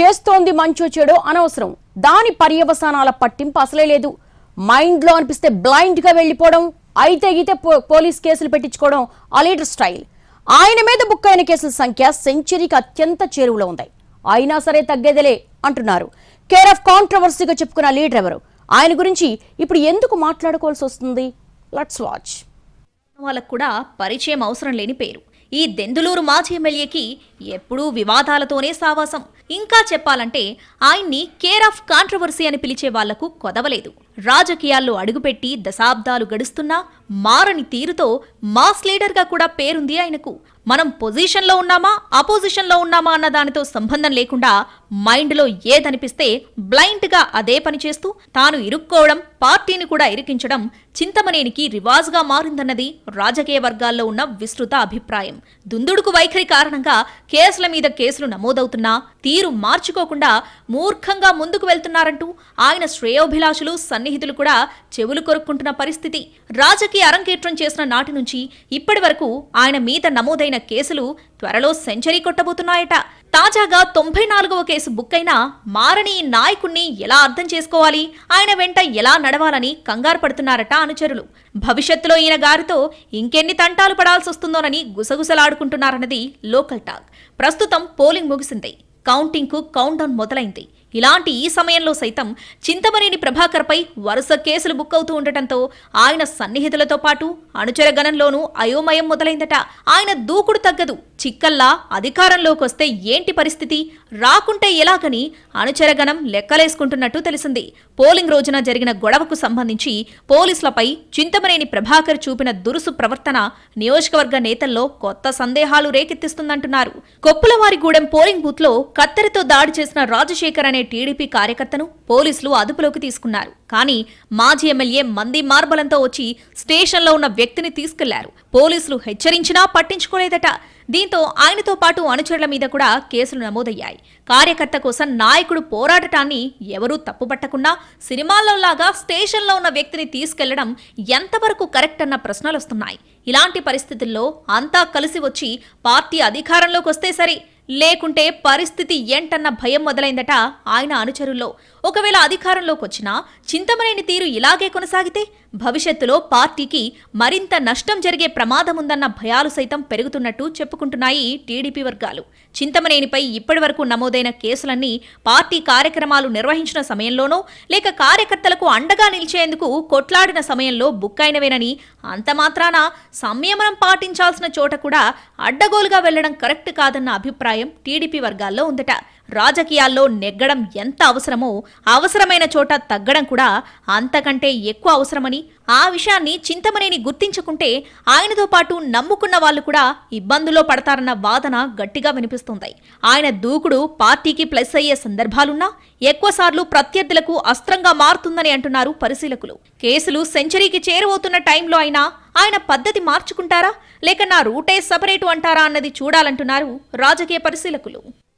చేస్తోంది మంచో చెడో అనవసరం. దాని పర్యవసానాల పట్టింపు అసలే లేదు. మైండ్లో అనిపిస్తే బ్లైండ్గా వెళ్ళిపోవడం అయితే గీతే పో- పోలీస్ కేసులు పెట్టించుకోవడం ఆ లీడర్ స్టైల్. ఆయన మీద బుక్ అయిన కేసుల సంఖ్య సెంచరీకి అత్యంత చేరువలో ఉంది. అయినా సరే తగ్గేదిలే అంటున్నారు. కేర్ ఆఫ్ కాంట్రవర్సీగా చెప్పుకున్న లీడర్ ఎవరు? ఆయన గురించి ఇప్పుడు ఎందుకు మాట్లాడుకోవాల్సి వస్తుంది? Let's watch. వాళ్ళకు కూడా పరిచయం అవసరం లేని పేరు. ఈ దెందులూరు మాజీ ఎమ్మెల్యేకి ఎప్పుడూ వివాదాలతోనే సావాసం. ఇంకా చెప్పాలంటే ఆయన్ని కేర్ ఆఫ్ కాంట్రవర్సీ అని పిలిచే వాళ్ళకు కొదవలేదు. రాజకీయాల్లో అడుగుపెట్టి దశాబ్దాలు గడుస్తున్నా మారని తీరుతో మాస్ లీడర్గా కూడా పేరుంది ఆయనకు. మనం పొజిషన్లో ఉన్నామా అపోజిషన్లో ఉన్నామా అన్న దానితో సంబంధం లేకుండా మైండ్లో ఏదనిపిస్తే బ్లైండ్గా అదే పని చేస్తూ తాను ఇరుక్కోవడం పార్టీని కూడా ఇరికించడం చింతమనేనికి రివాజ్గా మారిందన్నది రాజకీయ వర్గాల్లో ఉన్న విస్తృత అభిప్రాయం. దుందుడుకు వైఖరి కారణంగా కేసుల మీద కేసులు నమోదవుతున్నా తీరు మార్చుకోకుండా మూర్ఖంగా ముందుకు వెళ్తున్నారంటూ ఆయన శ్రేయోభిలాషులు సన్నిహితులు కూడా చెవులు కొరుక్కుంటున్న పరిస్థితి. రాజకీయ అరంగేట్రం చేసిన నాటి నుంచి ఇప్పటి వరకు ఆయన మీద నమోదైన కేసులు త్వరలో సెంచరీ కొట్టబోతున్నాయట. తాజాగా తొంభై నాలుగవ కేసు బుక్ అయిన మారని నాయకుణ్ణి ఎలా అర్థం చేసుకోవాలి? ఆయన వెంట ఎలా నడవాలని కంగారు పడుతున్నారట అనుచరులు. భవిష్యత్తులో ఈయన గారితో ఇంకెన్ని తంటాలు పడాల్సి వస్తుందోనని గుసగుసలాడుకుంటున్నారన్నది లోకల్ టాక్. ప్రస్తుతం పోలింగ్ ముగిసింది. కౌంటింగ్కు కౌంట్ డౌన్ మొదలైంది. ఇలాంటి ఈ సమయంలో సైతం చింతమనేని ప్రభాకర్పై వరుస కేసులు బుక్ అవుతూ ఉండటంతో ఆయన సన్నిహితులతో పాటు అనుచర గణంలోనూ అయోమయం మొదలైందట. ఆయన దూకుడు తగ్గదు. చిక్కల్లా అధికారంలోకి వస్తే ఏంటి పరిస్థితి? రాకుంటే ఎలాగని అనుచరగణం లెక్కలేసుకుంటున్నట్టు తెలిసింది. పోలింగ్ రోజున జరిగిన గొడవకు సంబంధించి పోలీసులపై చింతమనేని ప్రభాకర్ చూపిన దురుసు ప్రవర్తన నియోజకవర్గ నేతల్లో కొత్త సందేహాలు రేకెత్తిస్తుందంటున్నారు. కొప్పులవారిగూడెం పోలింగ్ బూత్లో కత్తెరతో దాడి చేసిన రాజశేఖర్ అనే టీడీపీ కార్యకర్తను పోలీసులు అదుపులోకి తీసుకున్నారు. కానీ మాజీ ఎమ్మెల్యే మంది మార్బలంతో వచ్చి స్టేషన్లో ఉన్న వ్యక్తిని తీసుకెళ్ళారు. పోలీసులు హెచ్చరించినా పట్టించుకోలేదట. దీంతో ఆయనతో పాటు అనుచరుల మీద కూడా కేసులు నమోదయ్యాయి. కార్యకర్త కోసం నాయకుడు పోరాడటాన్ని ఎవరూ తప్పుపట్టకుండా సినిమాల్లో లాగా స్టేషన్లో ఉన్న వ్యక్తిని తీసుకెళ్ళడం ఎంతవరకు కరెక్ట్ అన్న ప్రశ్నలు వస్తున్నాయి. ఇలాంటి పరిస్థితుల్లో అంతా కలిసి వచ్చి పార్టీ అధికారంలోకి వస్తే సరే లేకుంటే పరిస్థితి ఏంటన్న భయం మొదలైందట ఆయన అనుచరుల్లో. ఒకవేళ అధికారంలోకి వచ్చినా చింతమనేని తీరు ఇలాగే కొనసాగితే భవిష్యత్తులో పార్టీకి మరింత నష్టం జరిగే ప్రమాదముందన్న భయాలు సైతం పెరుగుతున్నట్టు చెప్పుకుంటున్నాయి టీడీపీ వర్గాలు. చింతమనేనిపై ఇప్పటివరకు నమోదైన కేసులన్నీ పార్టీ కార్యక్రమాలు నిర్వహించిన సమయంలోనో లేక కార్యకర్తలకు అండగా నిలిచేందుకు కొట్లాడిన సమయంలో బుక్ అయినవేనని అంత మాత్రాన సంయమనం పాటించాల్సిన చోట కూడా అడ్డగోలుగా వెళ్ళడం కరెక్ట్ కాదన్న అభిప్రాయం టీడీపీ వర్గాల్లో ఉందట. రాజకీయాల్లో నెగ్గడం ఎంత అవసరమో అవసరమైన చోట తగ్గడం కూడా అంతకంటే ఎక్కువ అవసరమని ఆ విషయాన్ని చింతమనేని గుర్తించుకుంటే ఆయనతో పాటు నమ్ముకున్న వాళ్ళు కూడా ఇబ్బందుల్లో పడతారన్న వాదన గట్టిగా వినిపిస్తుంది. ఆయన దూకుడు పార్టీకి ప్లస్ అయ్యే సందర్భాలున్నా ఎక్కువసార్లు ప్రత్యర్థులకు అస్త్రంగా మారుతుందని అంటున్నారు పరిశీలకులు. కేసులు సెంచరీకి చేరువవుతున్న టైంలో అయినా ఆయన పద్ధతి మార్చుకుంటారా? లేక నా రూటే సపరేటు అంటారా అన్నది చూడాలంటున్నారు రాజకీయ పరిశీలకులు.